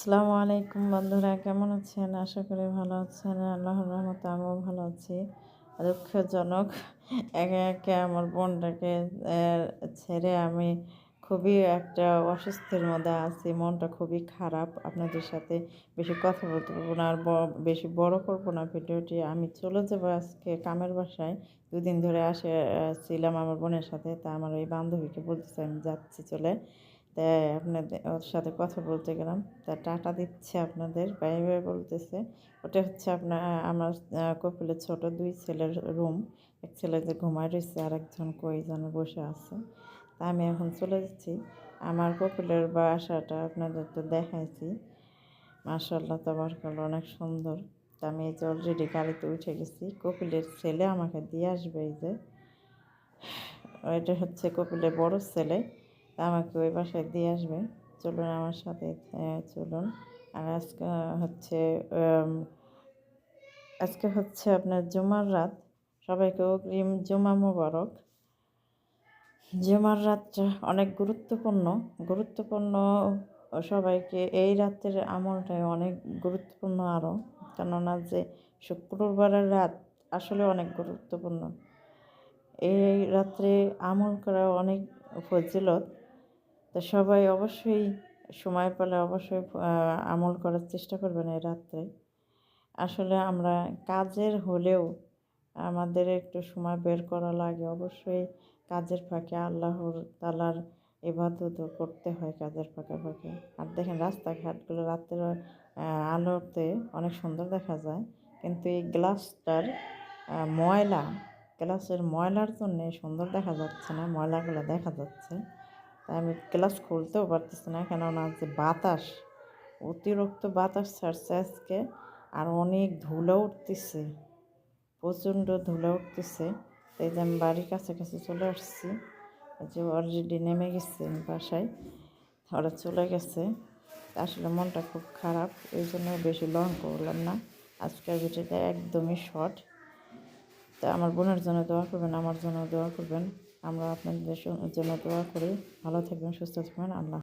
আসসালামু আলাইকুম বন্ধুরা, কেমন আছেন? আশা করি ভালো আছেন। আল্লাহর রহমতে আমিও ভালো আছি। দুঃখজনক, একে একে আমার বোনটাকে ছেড়ে আমি খুবই একটা অসুস্থের মধ্যে আছি। মনটা খুবই খারাপ। আপনাদের সাথে বেশি কথা বলতে পারব না আর বেশি বড় করব না ভিডিওটি। আমি চলে যাব আজকে কামের বাসায়। দুদিন ধরে আসে ছিলাম আমার বোনের সাথে। তা আমার ওই বান্ধবীকে বলতেছে, আমি যাচ্ছি চলে। তাই আপনাদের, ওর সাথে কথা বলতে গেলাম। তা টাটা দিচ্ছে আপনাদের, বাই বাই বলতেছে। ওটা হচ্ছে আপনার আমার কপিলের ছোট দুই ছেলের রুম। এক ছেলে যে ঘুমায় রয়েছে আর একজন কই যেন বসে আছে। তা আমি এখন চলে যাচ্ছি। আমার কপিলের বাসাটা আপনাদের তো দেখাইছি। মার্শাল্লাহ তাবারকাল্লাহ অনেক সুন্দর। তা আমি এই যে অলরেডি গাড়িতে উঠে গেছি। কপিলের ছেলে আমাকে দিয়ে আসবে এই যে। এটা হচ্ছে কপিলের বড় ছেলে। তা আমাকে ওই বাসায় দিয়ে আসবে চলুন আমার সাথে চলুন। আর আজকে হচ্ছে আজকে হচ্ছে আপনার জুমার রাত। সবাইকে অগ্রিম জুমা মোবারক। জুমার রাতটা অনেক গুরুত্বপূর্ণ। গুরুত্বপূর্ণ সবাইকে এই রাতের আমলটাই অনেক গুরুত্বপূর্ণ আরও কেননা যে শুক্রবারের রাত আসলে অনেক গুরুত্বপূর্ণ। এই রাত্রে আমল করা অনেক ফজিলত। তো সবাই অবশ্যই সময় পেলে অবশ্যই আমল করার চেষ্টা করবেন এই রাত্রে। আসলে আমরা কাজের হলেও আমাদের একটু সময় বের করা লাগে। অবশ্যই কাজের ফাঁকে আল্লাহর তালার ইবাদতও করতে হয় কাজের ফাঁকে ফাঁকে। আর দেখেন রাস্তাঘাটগুলো রাতের আহ, আলোতে অনেক সুন্দর দেখা যায়। কিন্তু এই গ্লাসটার ময়লা গ্লাসের ময়লার জন্যে সুন্দর দেখা যাচ্ছে না। ময়লাগুলো দেখা যাচ্ছে। তাই আমি গ্লাস খুলতেও পারতেছি না, কেননা যে বাতাস, অতিরিক্ত বাতাস ছাড়ছে আজকে, আর অনেক ধুলো উঠতেছে, প্রচণ্ড ধুলো উঠতেছে। তাই যে আমি বাড়ির কাছাকাছি চলে আসছি যে অলরেডি নেমে গেছে বাসায়, ওরা চলে গেছে। আসলে মনটা খুব খারাপ, এই জন্য বেশি লং করলাম না। আজকের ভিডিওটা একদমই শর্ট তা আমার বোনের জন্য দোয়া করবেন, আমার জন্য দোয়া করবেন। আমরা আপনাদের জন্য দোয়া করি। ভালো থাকবেন সুস্থ থাকবেন। আল্লাহ